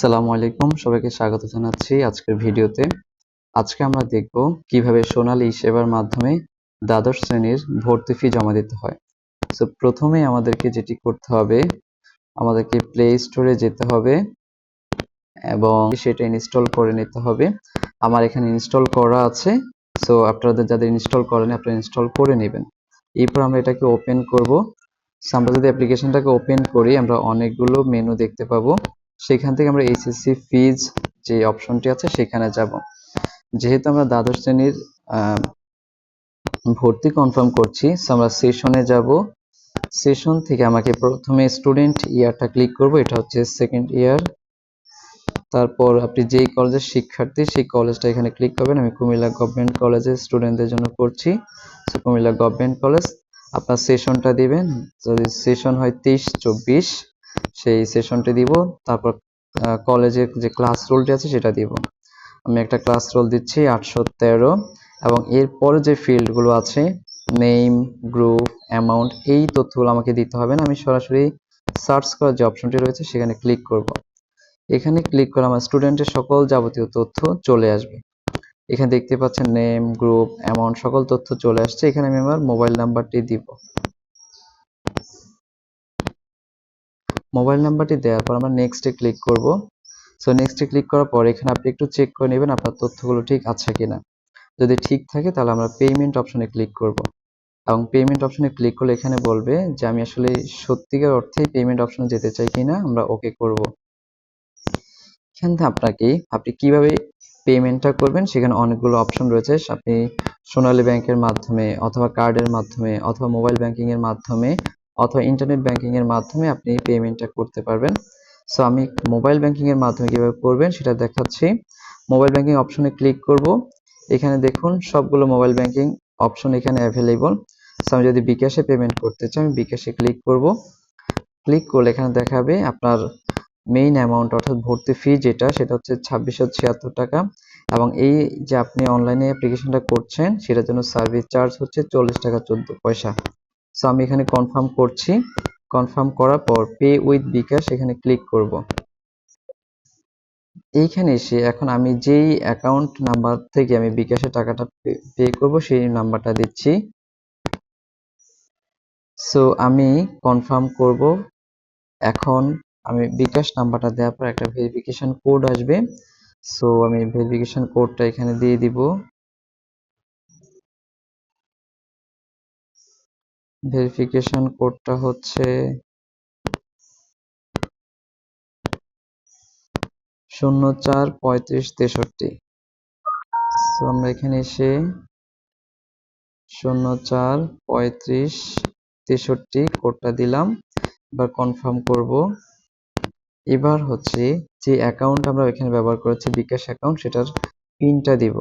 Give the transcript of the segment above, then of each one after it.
সালামু আলাইকুম, সবাইকে স্বাগত জানাচ্ছি আজকের ভিডিওতে। আজকে আমরা দেখব কীভাবে সোনালী সেবার মাধ্যমে দ্বাদশ শ্রেণির ভর্তি ফি জমা দিতে হয়। সো প্রথমে আমাদেরকে যেটি করতে হবে, আমাদেরকে প্লে স্টোরে যেতে হবে এবং সেটা ইনস্টল করে নিতে হবে। আমার এখানে ইনস্টল করা আছে। সো আপনাদের যাদের ইনস্টল করেন, আপনারা ইনস্টল করে নেবেন। এরপর আমরা এটাকে ওপেন করব। আমরা যদি অ্যাপ্লিকেশনটাকে ওপেন করি, আমরা অনেকগুলো মেনু দেখতে পাবো। সেখান থেকে আমরা এইচএসসি ফিজ যে অপশনটি আছে সেখানে যাব। যেহেতু আমরা দ্বাদশ শ্রেণির ভর্তি কনফার্ম করছি আমরা সেশনে যাব। সেশন থেকে আমাকে প্রথমে স্টুডেন্ট ইয়ারটা ক্লিক করব, এটা হচ্ছে সেকেন্ড ইয়ার তারপর আপনি যেই কলেজের শিক্ষার্থী, সেই কলেজটা এখানে ক্লিক করবেন। আমি কুমিল্লা গভর্নমেন্ট কলেজের স্টুডেন্টদের জন্য করছি। কুমিল্লা গভর্নমেন্ট কলেজ আপনার সেশনটা দিবেন। যদি সেশন হয় তেইশ, চব্বিশ সেই সেশনটি দিব, তারপর কলেজের যে ক্লাস রোলটি আছে সেটা দিব। আমি একটা ক্লাস রোল দিচ্ছি আটশো তেরো, এবং এরপরে যে ফিল্ডগুলো আছে নেম গ্রুপ অ্যামাউন্ট এই তথ্যগুলো আমাকে দিতে হবে না। আমি সরাসরি সার্চ করার যে অপশনটি রয়েছে, সেখানে ক্লিক করব। এখানে ক্লিক করে আমার স্টুডেন্টের সকল যাবতীয় তথ্য চলে আসবে। এখানে দেখতে পাচ্ছেন নেম গ্রুপ অ্যামাউন্ট সকল তথ্য চলে আসছে। এখানে আমি আমার মোবাইল নাম্বারটি দিব। মোবাইল নাম্বারটি দেওয়ার পর আমরা নেক্সটে ক্লিক করব। সো নেক্সটে ক্লিক করার পর এখানে আপনি একটু চেক করে নেবেন আপনার তথ্যগুলো ঠিক আছে কিনা। যদি ঠিক থাকে তাহলে আমরা পেমেন্ট অপশনে ক্লিক করব। এবং পেমেন্ট অপশনে ক্লিক করলে এখানে বলবে যে, আমি আসলে সত্যিকার অর্থেই পেমেন্ট অপশনে যেতে চাই কিনা, আমরা ওকে করব। এখান থেকে আপনাকে, আপনি কীভাবে পেমেন্টটা করবেন সেখানে অনেকগুলো অপশন রয়েছে। আপনি সোনালী ব্যাংকের মাধ্যমে অথবা কার্ডের মাধ্যমে অথবা মোবাইল ব্যাংকিং এর মাধ্যমে অথবা ইন্টারনেট ব্যাংকিং এর মাধ্যমে আপনি পেমেন্টটা করতে পারবেন। সো আমি মোবাইল ব্যাংকিং এর মাধ্যমে কীভাবে করবেন সেটা দেখাচ্ছি। মোবাইল ব্যাংকিং অপশনে ক্লিক করব। এখানে দেখুন, সবগুলো মোবাইল ব্যাংকিং অপশন এখানে অ্যাভেলেবল সো আমি যদি বিকাশে পেমেন্ট করতে চাই, আমি বিকাশে ক্লিক করব। ক্লিক করলে এখানে দেখাবে আপনার মেইন অ্যামাউন্ট অর্থাৎ ভর্তি ফি যেটা, সেটা হচ্ছে ছাব্বিশশো ছিয়াত্তর টাকা। এবং এই যে আপনি অনলাইনে অ্যাপ্লিকেশনটা করছেন, সেটার জন্য সার্ভিস চার্জ হচ্ছে চল্লিশ টাকা চোদ্দ পয়সা। সো আমি এখানে কনফার্ম করছি। কনফার্ম করার পর পে উইথ বিকাশ এখানে ক্লিক করব। এইখানে এসে এখন আমি যেই অ্যাকাউন্ট নাম্বার থেকে আমি বিকাশের টাকাটা পে করব, সেই নাম্বারটা দিচ্ছি। সো আমি কনফার্ম করব। এখন আমি বিকাশ নাম্বারটা দেওয়ার পর একটা ভেরিফিকেশন কোড আসবে। সো আমি ভেরিফিকেশন কোডটা এখানে দিয়ে দিব। ভেরিফিকেশন কোডটা হচ্ছে শূন্য চার পঁয়ত্রিশ তেষট্টি। তো আমরা এখানে এসে শূন্য চার পঁয়ত্রিশ তেষট্টি কোডটা দিলাম। এবার কনফার্ম করব। এবার হচ্ছে যে অ্যাকাউন্ট আমরা এখানে ব্যবহার করেছি বিকাশ অ্যাকাউন্ট সেটার পিনটা দিব।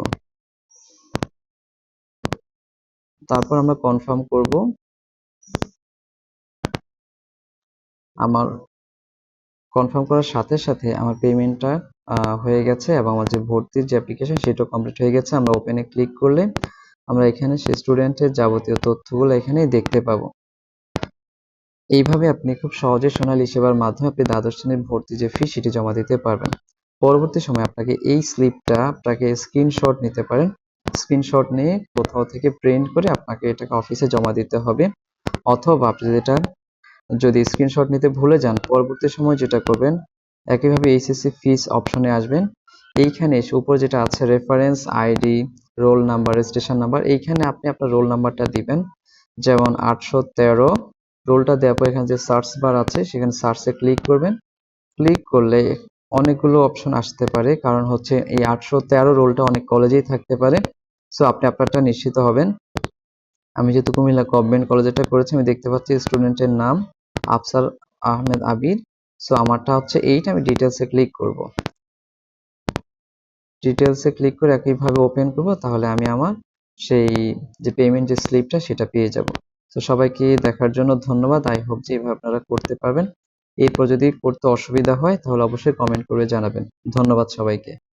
তারপর আমরা কনফার্ম করব আমার কনফার্ম করার সাথে সাথে আমার পেমেন্টটা হয়ে গেছে এবং আমার যে ভর্তির যে অ্যাপ্লিকেশন সেটাও কমপ্লিট হয়ে গেছে। আমরা ওপেনে ক্লিক করলে আমরা এখানে সে স্টুডেন্টের যাবতীয় তথ্যগুলো এখানে দেখতে পাবো। এইভাবে আপনি খুব সহজে সোনালী সেবার মাধ্যমে আপনি দ্বাদশ শ্রেণির ভর্তি যে ফি সেটি জমা দিতে পারবেন। পরবর্তী সময় আপনাকে এই স্লিপটা আপনাকে স্ক্রিনশট নিতে পারেন। স্ক্রিনশট নিয়ে কোথাও থেকে প্রিন্ট করে আপনাকে এটাকে অফিসে জমা দিতে হবে। অথবা আপনি যেটা যদি স্ক্রিনশট নিতে ভুলে যান, পরবর্তী সময় যেটা করবেন, একইভাবে এইচএসসি ফিস অপশনে আসবেন। এইখানে এসে উপরে যেটা আছে reference ID roll number registration number এইখানে আপনি আপনার রোল নাম্বারটা দিবেন। যেমন আটশো তেরো রোলটা দেওয়ার পর এখানে যে সার্চ বার আছে, সেখানে সার্চে ক্লিক করবেন। ক্লিক করলে অনেকগুলো অপশন আসতে পারে, কারণ হচ্ছে এই আটশো তেরো রোলটা অনেক কলেজেই থাকতে পারে। সো আপনি আপনারটা নিশ্চিত হবেন। আমি যেহেতু কুমিল্লা গভর্নমেন্ট কলেজেরটা করেছি, আমি দেখতে পাচ্ছি স্টুডেন্টের নাম। আফসার আহমেদ আবির। সো আমারটা হচ্ছে এইটা, আমি ডিটেলসে ক্লিক করব। ডিটেলসে ক্লিক করে একইভাবে ওপেন করব, তাহলে আমি আমার সেই যে পেমেন্ট যে স্লিপটা সেটা পেয়ে যাব। তো সবাইকে দেখার জন্য ধন্যবাদ। আই হোপ যে এভাবে আপনারা করতে পারবেন। এরপর যদি করতে অসুবিধা হয়, তাহলে অবশ্যই কমেন্ট করে জানাবেন। ধন্যবাদ সবাইকে।